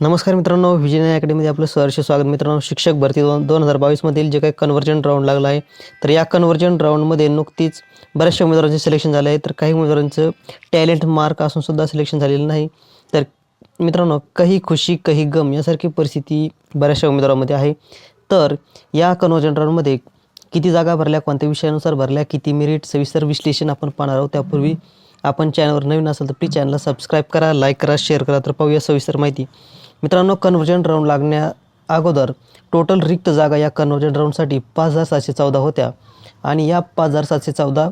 नमस्कार मित्रांनो विजय अकॅडमीमध्ये आपलं सहर्ष स्वागत. मित्रांनो शिक्षक भरती दोन दोन हजार बावीसमधील जे काही कन्व्हर्जन राऊंड लागला आहे तर या कन्व्हर्जन राऊंडमध्ये नुकतीच बऱ्याचशा उमेदवारांचे सिलेक्शन झालं आहे तर काही उमेदवारांचं टॅलेंट मार्क असूनसुद्धा सिलेक्शन झालेलं नाही. तर मित्रांनो काही खुशी काही गम यासारखी परिस्थिती बऱ्याचशा उमेदवारांमध्ये आहे. तर या कन्व्हर्जन राऊंडमध्ये किती जागा भरल्या कोणत्या विषयानुसार भरल्या किती मेरिट सविस्तर विश्लेषण आपण पाहणार आहोत. त्यापूर्वी आपण चॅनलवर नवीन असेल तर प्लीज चॅनलला सबस्क्राईब करा लाईक करा शेअर करा तर पाहूया सविस्तर माहिती. मित्रांनो कन्व्हर्जन राऊंड लागण्या अगोदर टोटल रिक्त जागा या कन्व्हर्जन राऊंडसाठी पाच हजार सातशे चौदा होत्या. आणि या पाच हजार सातशे चौदा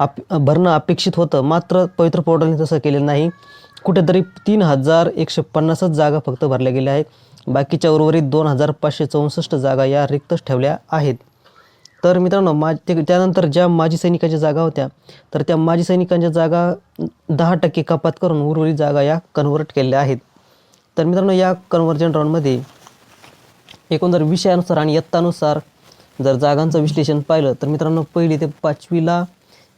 आप भरणं अपेक्षित होतं. मात्र पवित्र पोर्टलने तसं केलेलं नाही. कुठेतरी तीन हजार एकशे पन्नासच जागा फक्त भरल्या गेल्या आहेत. बाकीच्या उर्वरित दोन हजार पाचशे चौसष्ट जागा या रिक्तच ठेवल्या आहेत. तर मित्रांनो मा ते त्यानंतर ज्या माजी सैनिकांच्या जागा होत्या तर त्या माजी सैनिकांच्या जागा दहा टक्के कपात करून उर्वरित जागा या कन्व्हर्ट केलेल्या आहेत. तर मित्रांनो या कन्व्हर्जन राऊंडमध्ये एकंदर विषयानुसार आणि यत्तानुसार जर जागांचं विश्लेषण पाहिलं तर मित्रांनो पहिली ते पाचवीला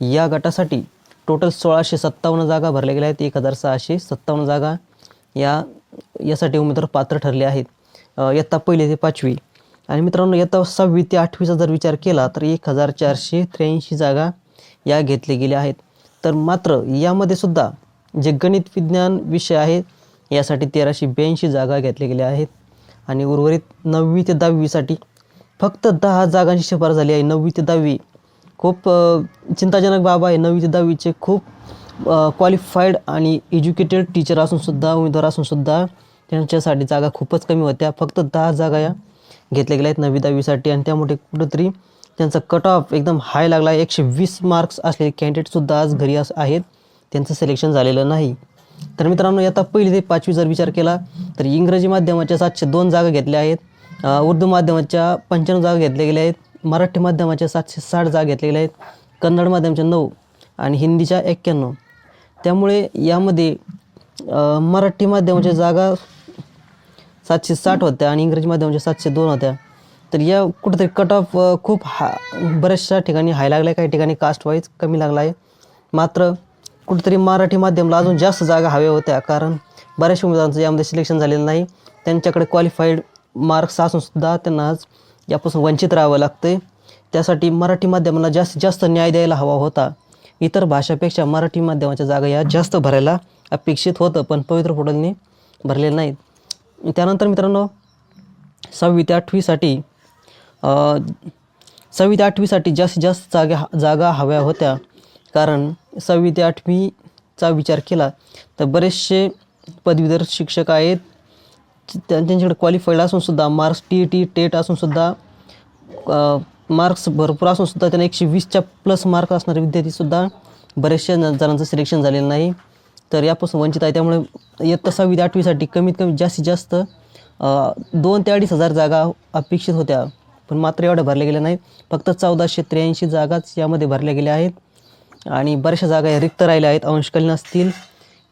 या गटासाठी टोटल सोळाशे सत्तावन्न जागा भरल्या गेल्या आहेत. एक हजार सहाशे सत्तावन्न जागा या यासाठी उमेदवार पात्र ठरले आहेत. इयत्ता पहिली ते पाचवी. आणि मित्रांनो इयत्ता सहावी ते आठवीचा जर विचार केला तर एक हजार चारशे त्र्याऐंशी जागा या घेतल्या गेल्या आहेत. तर मात्र यामध्ये सुद्धा जे गणित विज्ञान विषय आहेत यासाठी तेराशे ब्याऐंशी जागा घेतल्या गेल्या आहेत. आणि उर्वरित नववी ते दहावीसाठी फक्त दहा जागांची शिफारस झाली आहे. नववी ते दहावी खूप चिंताजनक बाब आहे. नववी ते दहावीचे खूप क्वालिफाईड आणि एज्युकेटेड टीचर असूनसुद्धा उमेदवार असूनसुद्धा त्यांच्यासाठी जागा खूपच कमी होत्या. फक्त दहा जागा या घेतल्या गेल्या आहेत नववी दहावीसाठी. आणि त्यामुळे कुठंतरी त्यांचा कट ऑफ एकदम हाय लागला आहे. एकशे वीस मार्क्स असलेले कॅन्डिडेटसुद्धा आज घरी अस आहेत. त्यांचं सिलेक्शन झालेलं नाही. तर मित्रांनो आता पहिली ते पाचवी जर विचार केला तर इंग्रजी माध्यमाच्या सातशे दोन जागा घेतल्या आहेत. उर्दू माध्यमाच्या पंच्याण्णव जागा घेतल्या गेल्या आहेत. मराठी माध्यमाच्या सातशे साठ जागा घेतल्या गेल्या आहेत. कन्नड माध्यमाच्या नऊ आणि हिंदीच्या एक्क्याण्णव. त्यामुळे यामध्ये मराठी माध्यमाच्या जागा सातशे साठ होत्या आणि इंग्रजी माध्यमाच्या सातशे दोन होत्या. तर या कुठंतरी कट ऑफ खूप हा बऱ्याचशा ठिकाणी हाय लागला आहे काही ठिकाणी कास्ट वाईज कमी लागला आहे. मात्र कुठेतरी मराठी माध्यमाला अजून जास्त जागा हव्या होत्या कारण बऱ्याचशा उमेदवारांचं यामध्ये सिलेक्शन झालेलं नाही. त्यांच्याकडे क्वालिफाईड मार्क्स असूनसुद्धा त्यांना आज यापासून वंचित राहावं लागतं आहे त्यासाठी मराठी माध्यमाला जास्तीत जास्त न्याय द्यायला हवा होता. इतर भाषापेक्षा मराठी माध्यमाच्या जागा या जास्त भरायला अपेक्षित होतं पण पवित्र पोटलने भरलेलं नाहीत. त्यानंतर मित्रांनो सहावी ते आठवीसाठी सहावी ते आठवीसाठी जास्तीत जास्त जागा जागा हव्या होत्या. कारण सहावी ते आठवीचा विचार केला तर बरेचसे पदवीधर शिक्षक आहेत. त्यांच्याकडे क्वालिफाईड असूनसुद्धा मार्क्स टी टी टेट असूनसुद्धा मार्क्स भरपूर असूनसुद्धा त्यांना एकशे वीसच्या प्लस मार्क असणारे विद्यार्थीसुद्धा बरेचशा जणांचं सिलेक्शन झालेलं नाही. तर यापासून वंचित आहे. त्यामुळे इयत्ता सहावी ते आठवीसाठी कमीत कमी जास्तीत जास्त दोन ते अडीच हजार जागा अपेक्षित होत्या. पण मात्र एवढ्या भरल्या गेल्या नाहीत. फक्त चौदाशे त्र्याऐंशी जागाच यामध्ये भरल्या गेल्या आहेत. आणि बऱ्याचशा जागा या रिक्त राहिल्या आहेत. अंशकालीन असतील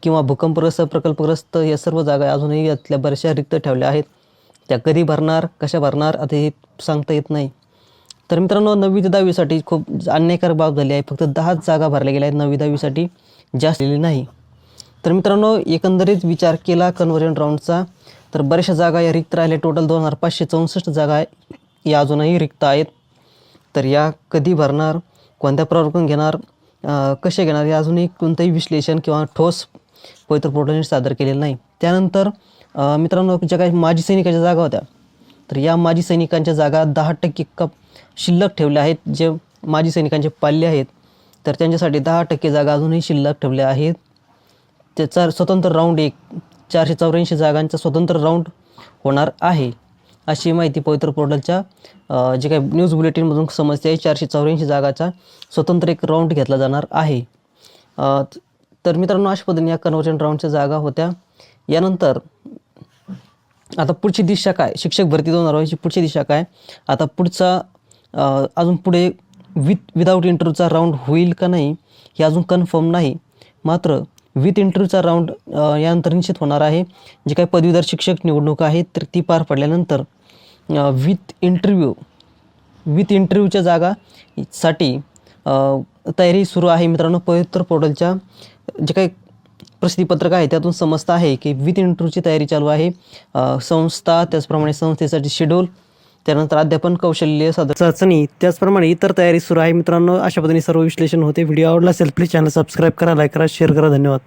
किंवा भूकंपग्रस्त प्रकल्पग्रस्त या सर्व जागा अजूनही यातल्या बऱ्याचशा रिक्त ठेवल्या आहेत. त्या कधी भरणार कशा भरणार आता हे सांगता येत नाही. तर मित्रांनो नववी ते दहावीसाठी खूप अन्यायकारक बाब झाली आहे. फक्त दहाच जागा भरल्या गेल्या आहेत. नववी दहावीसाठी जास्त दिलेली नाही. तर मित्रांनो एकंदरीत विचार केला कन्व्हर्जन राऊंडचा तर बऱ्याचशा जागा या रिक्त राहिल्या. टोटल दोन हजार पाचशे चौसष्ट जागा या अजूनही रिक्त आहेत. तर या कधी भरणार कोणत्या प्रवर्गून घेणार कसे घेणार हे अजूनही कोणतंही विश्लेषण किंवा ठोस पवित्र पोर्टलने सादर केलेलं नाही. त्यानंतर मित्रांनो ज्या काही माजी सैनिकाच्या जागा होत्या तर या माजी सैनिकांच्या जागा दहा टक्के कप शिल्लक ठेवल्या आहेत. जे माजी सैनिकांचे पाल्य आहेत तर त्यांच्यासाठी दहा टक्के जागा अजूनही शिल्लक ठेवल्या आहेत. त्याचा स्वतंत्र राऊंड एक चारशे चौऱ्याऐंशी जागांचा स्वतंत्र राऊंड होणार आहे. अशी माहिती पवित्र पोर्टलच्या जे काही न्यूज बुलेटिनमधून समजते आहे चारशे चौऱ्याऐंशी जागाचा स्वतंत्र एक राऊंड घेतला जाणार आहे. तर मित्रांनो अशा पद्धतीने या कन्व्हर्जन राऊंडच्या जागा होत्या. यानंतर आता पुढची दिशा काय? शिक्षक भरती दोन हजार पुढची दिशा काय? आता पुढचा अजून पुढे विथ विदाऊट इंटरव्ह्यूचा राऊंड होईल का नाही हे अजून कन्फर्म नाही. मात्र विथ इंटरव्ह्यूचा राऊंड यानंतर निश्चित होणार आहे. जे काही पदवीधर शिक्षक निवडणूक आहेत तर ती पार पडल्यानंतर विथ इंटरव्ह्यू विथ इंटरव्ह्यूच्या जागा साठी तयारी सुरू आहे मित्रांनो. पवित्र पोर्टलच्या जे काही प्रसिद्धीपत्रक आहे त्यातून समजतं आहे की विथ इंटरव्ह्यूची तयारी चालू आहे. संस्था त्याचप्रमाणे संस्थेसाठी शेड्यूल त्यानंतर अध्यापन कौशल्य सादर चाचणी त्याचप्रमाणे इतर तयारी सुरू आहे मित्रांनो. अशा पद्धतीने सर्व विश्लेषण होते. व्हिडिओ आवडला असेल प्लीज चॅनल सबस्क्राईब करा लाईक करा शेअर करा. धन्यवाद.